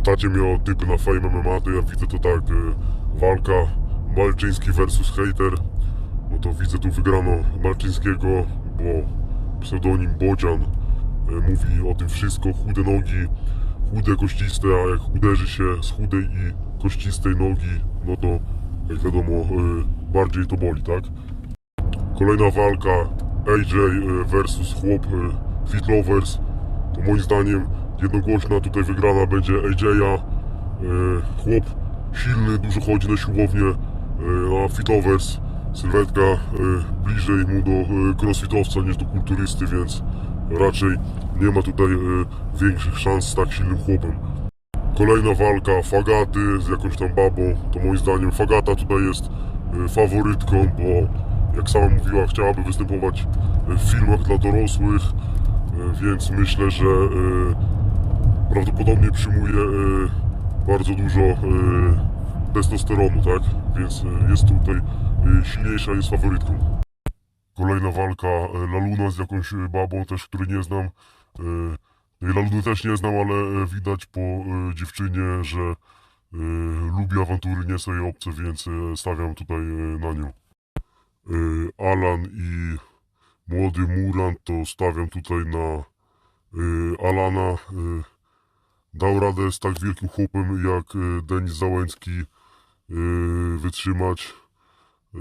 pytacie mnie o typy na Fame MMA, to ja widzę to tak, e, walka Malczyński versus Hater. No to widzę tu wygrano Malczyńskiego, bo pseudonim Bodzian e, mówi o tym wszystko, chude nogi, chude kościste, a jak uderzy się z chudej i kościstej nogi, no to jak wiadomo e, bardziej to boli, tak? Kolejna walka AJ versus chłop e, Fit Lovers. To moim zdaniem jednogłośna tutaj wygrana będzie AJ'a. E, Chłop silny, dużo chodzi na siłownię, e, a Fit Lovers sylwetka e, bliżej mu do e, crossfitowca niż do kulturysty, więc raczej nie ma tutaj e, większych szans z tak silnym chłopem. Kolejna walka Fagaty z jakąś tam babą. To moim zdaniem Fagata tutaj jest e, faworytką, bo jak sama mówiła, chciałaby występować e, w filmach dla dorosłych, e, więc myślę, że e, prawdopodobnie przyjmuje e, bardzo dużo e, testosteronu, tak? Więc e, jest tutaj silniejsza, jest faworytką. Kolejna walka Laluna z jakąś babą też, której nie znam. Tej Laluny też nie znam, ale widać po dziewczynie, że lubi awantury, nie są jej obce, więc stawiam tutaj na nią. Alan i młody Muran to stawiam tutaj na Alana. Dał radę z tak wielkim chłopem jak e, Denis Załęcki e, wytrzymać e,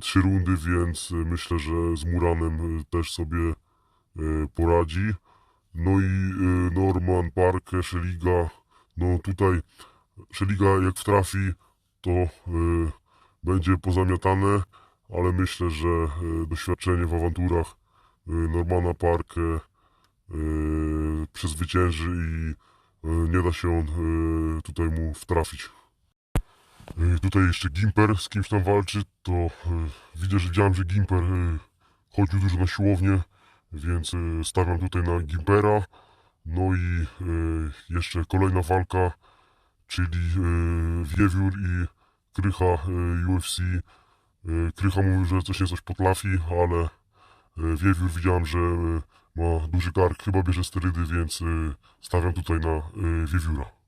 trzy rundy, więc myślę, że z Muranem też sobie poradzi. No i Norman Parker, Szeliga. No tutaj Szeliga jak wtrafi, to będzie pozamiatane, ale myślę, że doświadczenie w awanturach Normana Parkę przezwycięży i nie da się on e, tutaj mu wtrafić. E, Tutaj jeszcze Gimper z kimś tam walczy, to e, widzę, że widziałem, że Gimper e, chodził dużo na siłownię, więc e, stawiam tutaj na Gimpera. No i e, jeszcze kolejna walka, czyli e, Wiewiór i Krycha e, UFC. E, Krycha mówił, że coś nie coś potrafi, ale e, Wiewiór widziałem, że e, ma duży kark, chyba bierze sterydy, więc e, stawiam tutaj na e, Wiewióra.